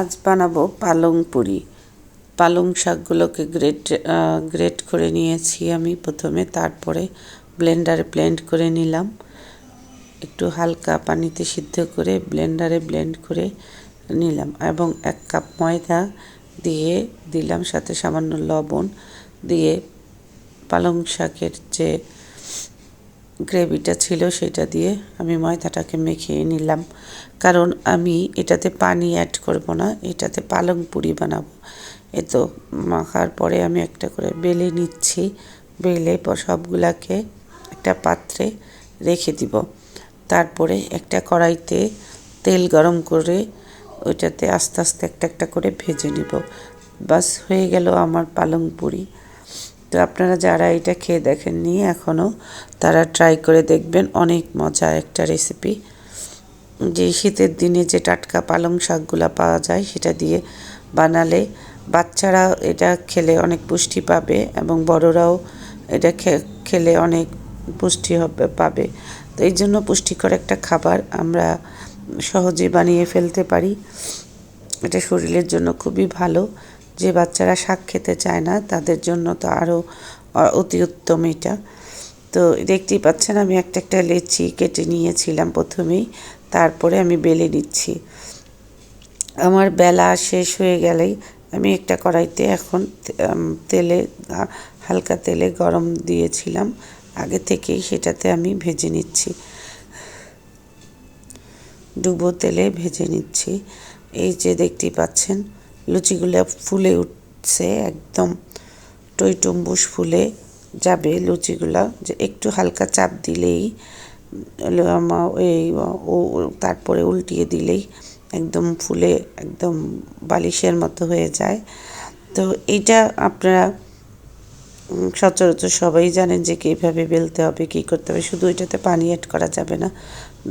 আজ বানাবো পালং পুরি। পালং শাকগুলোকে গ্রেট গ্রেট করে নিয়েছি আমি প্রথমে, তারপরে ব্লেন্ডারে ব্লেন্ড করে নিলাম। একটু হালকা পানিতে সিদ্ধ করে ব্লেন্ডারে ব্লেন্ড করে নিলাম এবং এক কাপ ময়দা দিয়ে দিলাম সাথে সামান্য লবণ দিয়ে পালং শাকের যে গ্রেভিটা ছিল সেটা দিয়ে আমি ময়দাটাকে মেখে নিলাম। কারণ আমি এটাতে পানি অ্যাড করব না, এটাতে পালং পুরি বানাবো। এ তো মাখার পরে আমি একটা করে বেলে নিচ্ছি, বেলে সবগুলাকে একটা পাত্রে রেখে দিব। তারপরে একটা কড়াইতে তেল গরম করে ওইটাতে আস্তে আস্তে একটা একটা করে ভেজে নিব। বাস হয়ে গেল আমার পালং পুরি। তো আপনারা যারা এটা খেয়ে দেখেননি এখনও তারা ট্রাই করে দেখবেন। অনেক মজা একটা রেসিপি যে শীতের দিনে যে টাটকা পালং শাকগুলো পাওয়া যায়, সেটা দিয়ে বানালে বাচ্চারা এটা খেলে অনেক পুষ্টি পাবে এবং বড়রাও এটা খেলে অনেক পুষ্টি হবে, পাবে। তো এই জন্য পুষ্টিকর একটা খাবার আমরা সহজে বানিয়ে ফেলতে পারি। এটা শরীরের জন্য খুবই ভালো। যে বাচ্চারা শাক খেতে চায় না, তাদের জন্য তো আরও অতি উত্তম এটা। তো দেখতেই পাচ্ছেন, আমি একটা একটা লেচি কেটে নিয়েছিলাম প্রথমেই, তারপরে আমি বেলে নিচ্ছি। আমার বেলা শেষ হয়ে গেলেই আমি একটা কড়াইতে এখন তেলে হালকা তেলে গরম দিয়েছিলাম, আগে থেকেই সেটাতে আমি ভেজে নিচ্ছি। ডুবো তেলে ভেজে নিচ্ছি। এই যে দেখতেই পাচ্ছেন লুচিগুলো ফুলে উঠছে, একদম টইটম্বুস ফুলে যাবে লুচিগুলো। যে একটু হালকা চাপ দিলেই এই, ও, তারপরে উল্টিয়ে দিলেই একদম ফুলে, একদম বালিশের মতো হয়ে যায়। তো এইটা আপনারা সচরাচর সবাই জানেন যে কীভাবে বেলতে হবে, কী করতে হবে। শুধু এটাতে পানি অ্যাড করা যাবে না,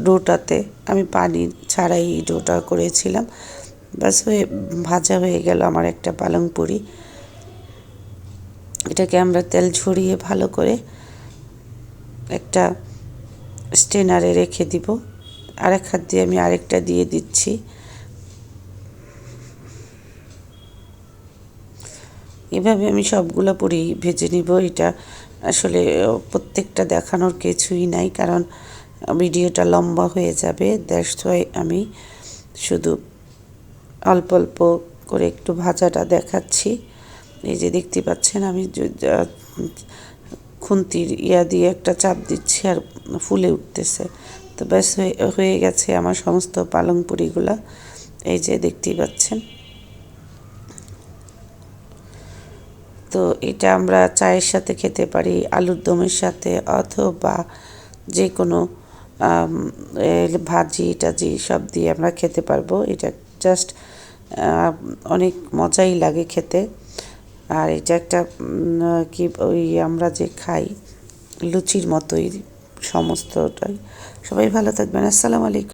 ডোটাতে। আমি পানি ছাড়াই ডোটা করেছিলাম। বাস হয়ে, ভাজা হয়ে গেল আমার একটা পালং পুরি। এটাকে আমরা তেল ঝরিয়ে ভালো করে একটা স্টেনারে রেখে দিব। আরেক হাত দিয়ে আমি আরেকটা দিয়ে দিচ্ছি। এভাবে আমি সবগুলো পুরি ভেজে নিব। এটা আসলে, প্রত্যেকটা দেখানোর কিছুই নাই, কারণ ভিডিওটা লম্বা হয়ে যাবে। ওয়াই আমি শুধু অল্প অল্প করে একটু ভাজাটা দেখাচ্ছি। এই যে দেখতে পাচ্ছেন, আমি খুন্তির ইয়া দিয়ে একটা চাপ দিচ্ছি আর ফুলে উঠতেছে। তো ব্যাস, হয়ে গেছে আমার সমস্ত পালং পুরিগুলা। এই যে দেখতেই পাচ্ছেন। তো এটা আমরা চায়ের সাথে খেতে পারি, আলুর দমের সাথে অথবা যে কোনো ভাজি, টাজি সব দিয়ে আমরা খেতে পারব। এটা জাস্ট অনেক মজাই লাগে খেতে। আর এটা একটা কি ওই আমরা যে খাই, লুচির মতোই সমস্তটাই। সবাই ভালো থাকবেন। আসসালামু আলাইকুম।